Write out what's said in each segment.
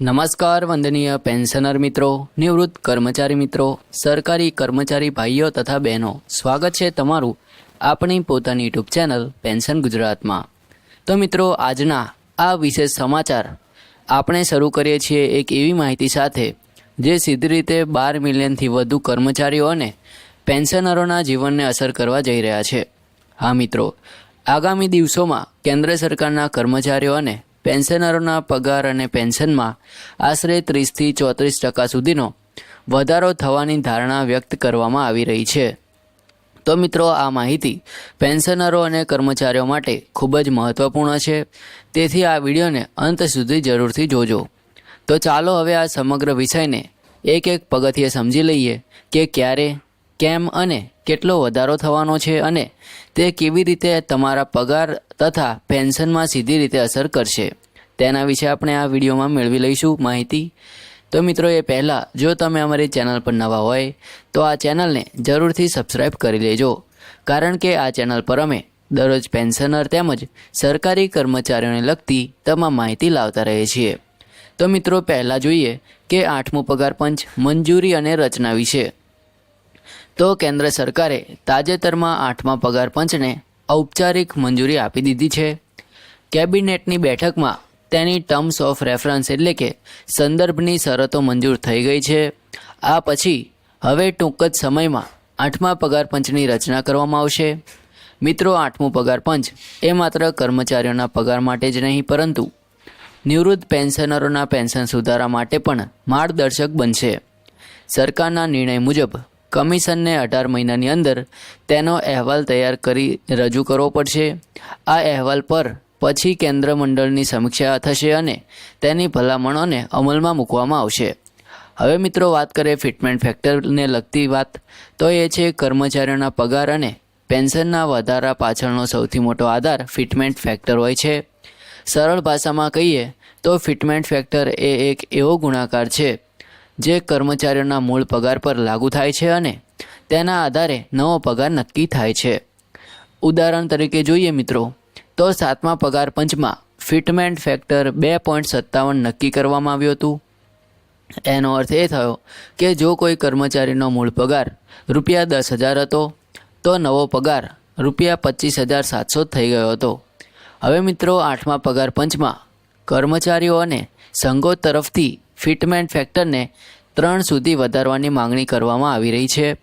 નમસ્કાર વંદનીય પેન્શનર મિત્રો, નિવૃત્ત કર્મચારી મિત્રો, સરકારી કર્મચારી ભાઈઓ તથા બહેનો. સ્વાગત છે તમારું આપણી પોતાની યુટ્યુબ ચેનલ પેન્શન ગુજરાતમાં. તો મિત્રો, આજના આ વિશેષ સમાચાર આપણે શરૂ કરીએ છીએ એક એવી માહિતી સાથે, જે સીધી રીતે બાર મિલિયનથી વધુ કર્મચારીઓ અને પેન્શનરોના જીવનને અસર કરવા જઈ રહ્યા છે. હા મિત્રો, આગામી દિવસોમાં કેન્દ્ર સરકારના કર્મચારીઓ અને પેન્શનરોના પગાર અને પેન્શનમાં આશરે ત્રીસથી ચોત્રીસ ટકા સુધીનો વધારો થવાની ધારણા વ્યક્ત કરવામાં આવી રહી છે. તો મિત્રો, આ માહિતી પેન્શનરો અને કર્મચારીઓ માટે ખૂબ જ મહત્ત્વપૂર્ણ છે. તેથી આ વિડીયોને અંત સુધી જરૂરથી જોજો. તો ચાલો હવે આ સમગ્ર વિષયને એક એક પગથિયે સમજી લઈએ કે ક્યારે કેમ અને કેટલો વધારો થવાનો છે અને તે કેવી રીતે તમારા પગાર તથા પેન્શનમાં સીધી રીતે અસર કરશે. તેના વિશે આપણે આ વિડીયોમાં મેળવી લઈશું માહિતી. તો મિત્રો, એ પહેલાં જો તમે અમારી ચેનલ પર નવા હોય, તો આ ચેનલને જરૂરથી સબસ્ક્રાઈબ કરી લેજો. કારણ કે આ ચેનલ પર અમે દરરોજ પેન્શનર તેમજ સરકારી કર્મચારીઓને લગતી તમામ માહિતી લાવતા રહીએ છીએ. તો મિત્રો, પહેલાં જોઈએ કે આઠમું પગાર પંચ મંજૂરી અને રચના વિશે. તો કેન્દ્ર સરકારે તાજેતરમાં આઠમા પગાર પંચને ઔપચારિક મંજૂરી આપી દીધી છે. કેબિનેટની બેઠકમાં તેની ટર્મ્સ ઓફ રેફરન્સ એટલે કે સંદર્ભની શરતો મંજૂર થઈ ગઈ છે. આ પછી હવે ટૂંક જ સમયમાં આઠમા પગાર પંચની રચના કરવામાં આવશે. મિત્રો, આઠમું પગાર પંચ એ માત્ર કર્મચારીઓના પગાર માટે જ નહીં, પરંતુ નિવૃત્ત પેન્શનરોના પેન્શન સુધારા માટે પણ માર્ગદર્શક બનશે. સરકારના નિર્ણય મુજબ કમિશનને અઢાર મહિનાની અંદર તેનો અહેવાલ તૈયાર કરી રજૂ કરવો પડશે. આ અહેવાલ પર પછી કેન્દ્ર મંડળની સમીક્ષા થશે અને તેની ભલામણોને અમલમાં મૂકવામાં આવશે. હવે મિત્રો વાત કરીએ ફિટમેન્ટ ફેક્ટરને લગતી વાત. તો એ છે કર્મચારીઓના પગાર અને પેન્શનના વધારા પાછળનો સૌથી મોટો આધાર ફિટમેન્ટ ફેક્ટર હોય છે. સરળ ભાષામાં કહીએ તો ફિટમેન્ટ ફેક્ટર એ એક એવો ગુણાકાર છે જે કર્મચારીઓના મૂળ પગાર પર લાગુ થાય છે અને તેના આધારે નવો પગાર નક્કી થાય છે. ઉદાહરણ તરીકે જોઈએ મિત્રો, તો સાતમા પગાર પંચમાં ફિટમેન્ટ ફેક્ટર બે પોઈન્ટ સત્તાવન નક્કી કરવામાં આવ્યું હતું. એનો અર્થ એ થયો કે જો કોઈ કર્મચારીનો મૂળ પગાર રૂપિયા દસ હજાર હતો, તો નવો પગાર રૂપિયા પચીસ હજાર સાતસો થઈ ગયો હતો. હવે મિત્રો, આઠમા પગાર પંચમાં કર્મચારીઓ અને સંઘો તરફથી ફિટમેન્ટ ફેક્ટરને ત્રણ સુધી વધારવાની માંગણી કરવામાં આવી રહી છે.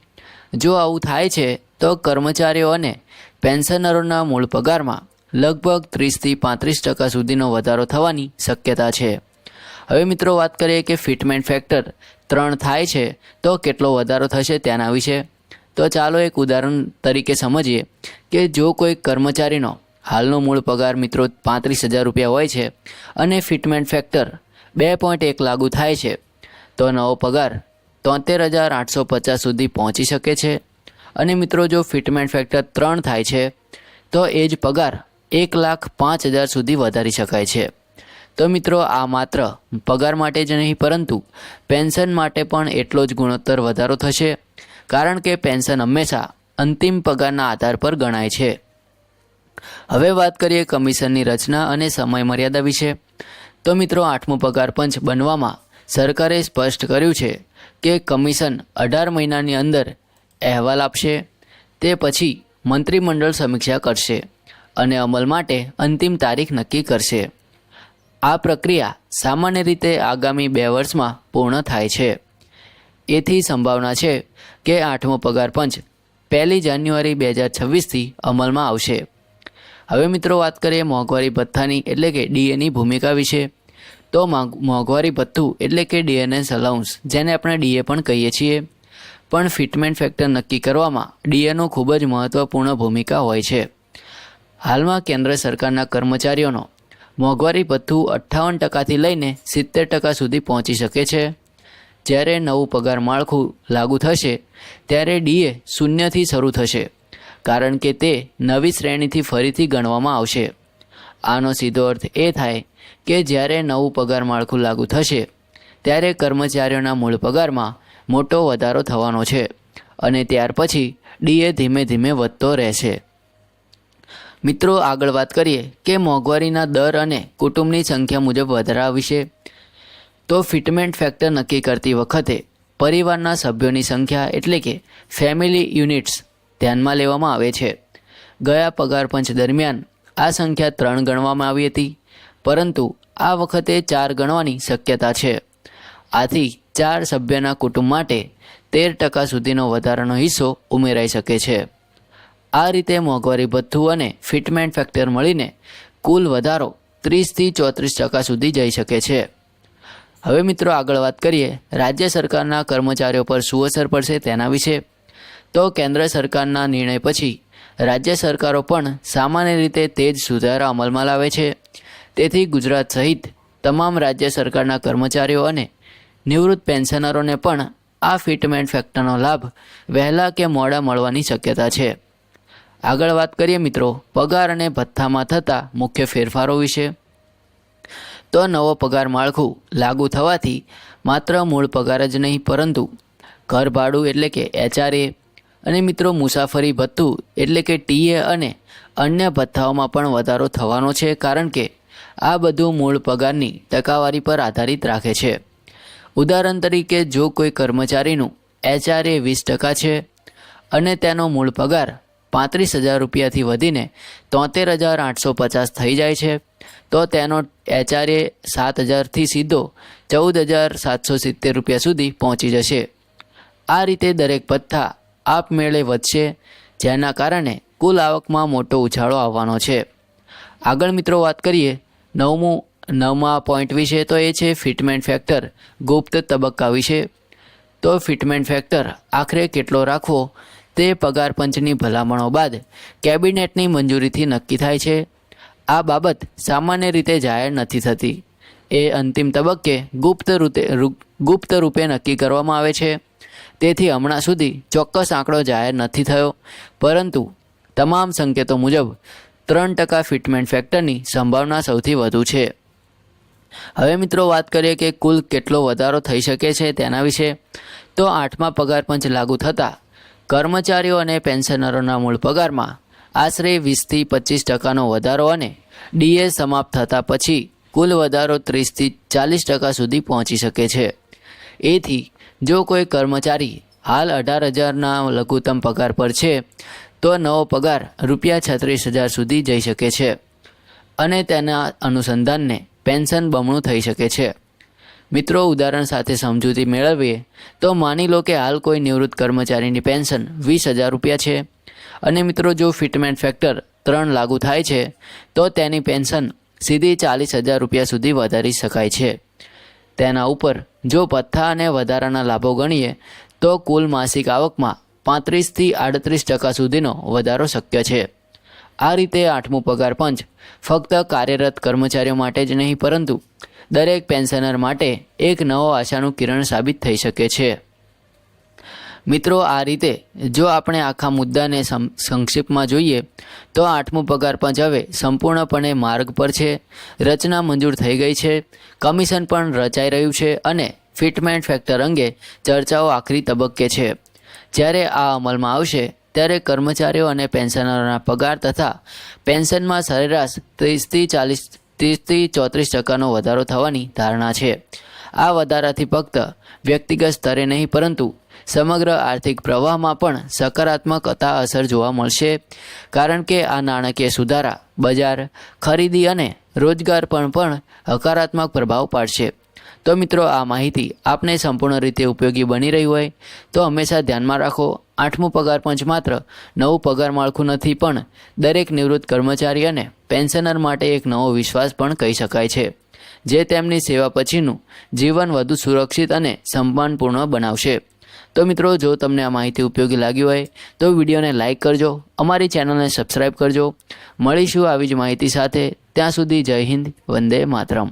જો આવું થાય છે, તો કર્મચારીઓ અને પેન્શનરોના મૂળ પગારમાં લગભગ ત્રીસથી પાંત્રીસ ટકા સુધીનો વધારો થવાની શક્યતા છે. હવે મિત્રો વાત કરીએ કે ફિટમેન્ટ ફેક્ટર ત્રણ થાય છે, તો કેટલો વધારો થશે તેના વિશે? તો ચાલો એક ઉદાહરણ તરીકે સમજીએ કે જો કોઈ કર્મચારીનો હાલનો મૂળ પગાર મિત્રો પાંત્રીસ હજાર રૂપિયા હોય છે અને ફિટમેન્ટ ફેક્ટર બે પોઈન્ટ એક લાગુ થાય છે. તો નવો પગાર તોતેર હજાર આઠસો પચાસ સુધી પહોંચી શકે છે. અને મિત્રો, જો ફિટમેન્ટ ફેક્ટર ત્રણ થાય છે, તો એ જ પગાર એક લાખ પાંચ હજાર સુધી વધારી શકાય છે. તો મિત્રો, આ માત્ર પગાર માટે જ નહીં, પરંતુ પેન્શન માટે પણ એટલો જ ગુણોત્તર વધારો થશે. કારણ કે પેન્શન હંમેશા અંતિમ પગારના આધાર પર ગણાય છે. હવે વાત કરીએ કમિશનની રચના અને સમય મર્યાદા વિશે. તો મિત્રો આઠમું પગાર પંચ બનવામાં સરકારે સ્પષ્ટ કર્યું છે કે કમિશન અઢાર મહિનાની અંદર અહેવાલ આપશે, તે પછી મંત્રીમંડળ સમીક્ષા કરશે અને અમલ માટે અંતિમ તારીખ નક્કી કરશે. આ પ્રક્રિયા સામાન્ય રીતે આગામી બે વર્ષમાં પૂર્ણ થાય છે. એથી સંભાવના છે કે આઠમો પગાર પંચ પહેલી જાન્યુઆરી બે હજાર છવ્વીસથી અમલમાં આવશે. હવે મિત્રો વાત કરીએ મોંઘવારી ભથ્થાની, એટલે કે ડીએની ભૂમિકા વિશે. તો મોંઘવારી ભથ્થું એટલે કે ડીએનએસ અલાઉન્સ જેને આપણે ડીએ પણ કહીએ છીએ. પણ ફિટમેન્ટ ફેક્ટર નક્કી કરવામાં ડીએનો ખૂબ જ મહત્ત્વપૂર્ણ ભૂમિકા હોય છે. હાલમાં કેન્દ્ર સરકારના કર્મચારીઓનો મોંઘવારી ભથ્થું અઠ્ઠાવન ટકાથી લઈને સિત્તેર ટકા સુધી પહોંચી શકે છે. જ્યારે નવું પગાર માળખું લાગુ થશે, ત્યારે ડીએ શૂન્યથી શરૂ થશે. કારણ કે તે નવી શ્રેણીથી ફરીથી ગણવામાં આવશે. આનો સીધો અર્થ એ થાય કે જ્યારે નવું પગાર માળખું લાગુ થશે, ત્યારે કર્મચારીઓના મૂળ પગારમાં મોટો વધારો થવાનો છે અને ત્યાર પછી ડીએ ધીમે ધીમે વધતો રહેશે. મિત્રો, આગળ વાત કરીએ કે મોંઘવારીના દર અને કુટુંબની સંખ્યા મુજબ વધારા વિશે. તો ફિટમેન્ટ ફેક્ટર નક્કી કરતી વખતે પરિવારના સભ્યોની સંખ્યા એટલે કે ફેમિલી યુનિટ્સ ધ્યાનમાં લેવામાં આવે છે. ગયા પગાર પંચ દરમિયાન આ સંખ્યા ત્રણ ગણવામાં આવી હતી, પરંતુ આ વખતે ચાર ગણવાની શક્યતા છે. આથી ચાર સભ્યના કુટુંબ માટે તેર ટકા સુધીનો વધારાનો હિસ્સો ઉમેરાઈ શકે છે. આ રીતે મોંઘવારી ભથ્થું અને ફિટમેન્ટ ફેક્ટર મળીને કુલ વધારો ત્રીસથી ચોત્રીસ ટકા સુધી જઈ શકે છે. હવે મિત્રો આગળ વાત કરીએ, રાજ્ય સરકારના કર્મચારીઓ પર શું અસર પડશે તેના વિશે. તો કેન્દ્ર સરકારના નિર્ણય પછી રાજ્ય સરકારો પણ સામાન્ય રીતે તે જ સુધારા અમલમાં લાવે છે. તેથી ગુજરાત સહિત તમામ રાજ્ય સરકારના કર્મચારીઓ અને નિવૃત્ત પેન્શનરોને પણ આ ફિટમેન્ટ ફેક્ટરનો લાભ વહેલા કે મોડા મળવાની શક્યતા છે. આગળ વાત કરીએ મિત્રો, પગાર અને ભથ્થામાં થતા મુખ્ય ફેરફારો વિશે. તો નવો પગાર માળખું લાગુ થવાથી માત્ર મૂળ પગાર જ નહીં, પરંતુ ઘર ભાડું એટલે કે એચઆરએ અને મિત્રો, મુસાફરી ભથ્થું એટલે કે ટીએ અને અન્ય ભથ્થાઓમાં પણ વધારો થવાનો છે, કારણ કે આ બધું મૂળ પગારની ટકાવારી પર આધારિત રાખે છે. ઉદાહરણ તરીકે, જો કોઈ કર્મચારીનું એચઆરએ વીસ ટકા છે અને તેનો મૂળ પગાર પાંત્રીસ હજાર રૂપિયાથી વધીને તોતેર હજાર આઠસો પચાસ થઈ જાય છે, તો તેનો એચઆરએ સાત હજારથી સીધો ચૌદ હજાર સાતસો સિત્તેર રૂપિયા સુધી પહોંચી જશે. આ રીતે દરેક ભથ્થા આપમેળે વધશે, જેના કારણે કુલ આવકમાં મોટો ઉછાળો આવવાનો છે. આગળ મિત્રો વાત કરીએ, નવમું, નવમા પોઈન્ટ વિશે તો એ છે ફિટમેન્ટ ફેક્ટર ગુપ્ત તબક્કા વિશે. તો ફિટમેન્ટ ફેક્ટર આખરે કેટલો રાખવો, તે પગાર પંચની ભલામણો બાદ કેબિનેટની મંજૂરીથી નક્કી થાય છે. આ બાબત સામાન્ય રીતે જાહેર નથી થતી. એ અંતિમ તબક્કે ગુપ્ત રૂપે ગુપ્ત રૂપે નક્કી કરવામાં આવે છે. તેથી હમણાં સુધી ચોક્કસ આંકડો જાહેર નથી થયો. પરંતુ તમામ સંકેતો મુજબ, ત્રણ ટકા ફિટમેન્ટ ફેક્ટરની સંભાવના સૌથી વધુ છે. હવે મિત્રો વાત કરીએ કે કુલ કેટલો વધારો થઈ શકે છે તેના વિશે. તો આઠમા પગાર પંચ લાગુ થતાં કર્મચારીઓ અને પેન્શનરોના મૂળ પગારમાં આશરે વીસથી પચીસ ટકાનો વધારો અને ડીએ સમાપ્ત થતાં પછી કુલ વધારો ત્રીસથી ચાલીસ ટકા સુધી પહોંચી શકે છે. એથી જો કોઈ કર્મચારી હાલ અઢાર હજારના લઘુત્તમ પગાર પર છે, તો નવો પગાર રૂપિયા છત્રીસ હજાર સુધી જઈ શકે છે અને તેના અનુસંધાનને પેન્શન બમણું થઈ શકે છે. મિત્રો, ઉદાહરણ સાથે સમજૂતી મેળવીએ તો માની લો કે હાલ કોઈ નિવૃત્ત કર્મચારીની પેન્શન વીસ હજાર રૂપિયા છે અને મિત્રો, જો ફિટમેન્ટ ફેક્ટર ત્રણ લાગુ થાય છે, તો તેની પેન્શન સીધી ચાલીસ હજાર રૂપિયા સુધી વધારી શકાય છે. તેના ઉપર જો પથ્થા અને વધારાના લાભો ગણીએ, તો કુલ માસિક આવકમાં પાંત્રીસથી આડત્રીસ ટકા સુધીનો વધારો શક્ય છે. આ રીતે આઠમું પગાર પંચ ફક્ત કાર્યરત કર્મચારીઓ માટે જ નહીં, પરંતુ દરેક પેન્શનર માટે એક નવો આશાનું કિરણ સાબિત થઈ શકે છે. મિત્રો, આ રીતે જો આપણે આખા મુદ્દાને સંક્ષિપ્તમાં જોઈએ, તો આઠમું પગાર પંચ હવે સંપૂર્ણપણે માર્ગ પર છે. રચના મંજૂર થઈ ગઈ છે. કમિશન પણ રચાઈ રહ્યું છે અને ફિટમેન્ટ ફેક્ટર અંગે ચર્ચાઓ આખરી તબક્કે છે. જ્યારે આ અમલમાં આવશે, ત્યારે કર્મચારીઓ અને પેન્શનરોના પગાર તથા પેન્શનમાં સરેરાશ ત્રીસથી ચાલીસ, ત્રીસથી ચોત્રીસ ટકાનો વધારો થવાની ધારણા છે. આ વધારાથી ફક્ત વ્યક્તિગત સ્તરે નહીં, પરંતુ સમગ્ર આર્થિક પ્રવાહમાં પણ સકારાત્મકતા અસર જોવા મળશે. કારણ કે આ નાણાકીય સુધારા, બજાર, ખરીદી અને રોજગાર પર પણ હકારાત્મક પ્રભાવ પાડશે. તો મિત્રો, આ માહિતી આપને સંપૂર્ણ રીતે ઉપયોગી બની રહી હોય તો હંમેશા ધ્યાનમાં રાખો. આઠમું પગાર પંચ માત્ર નવું પગાર માળખું નથી, પણ દરેક નિવૃત્ત કર્મચારી અને પેન્શનર માટે એક નવો વિશ્વાસ પણ કહી શકાય છે, જે તેમની સેવા પછીનું જીવન વધુ સુરક્ષિત અને સન્માનપૂર્ણ બનાવશે. તો મિત્રો, જો તમને આ માહિતી ઉપયોગી લાગી હોય, તો વિડીયોને લાઇક કરજો, અમારી ચેનલને સબસ્ક્રાઈબ કરજો. મળીશું આવી જ માહિતી સાથે. ત્યાં સુધી જય હિન્દ, વંદે માતરમ.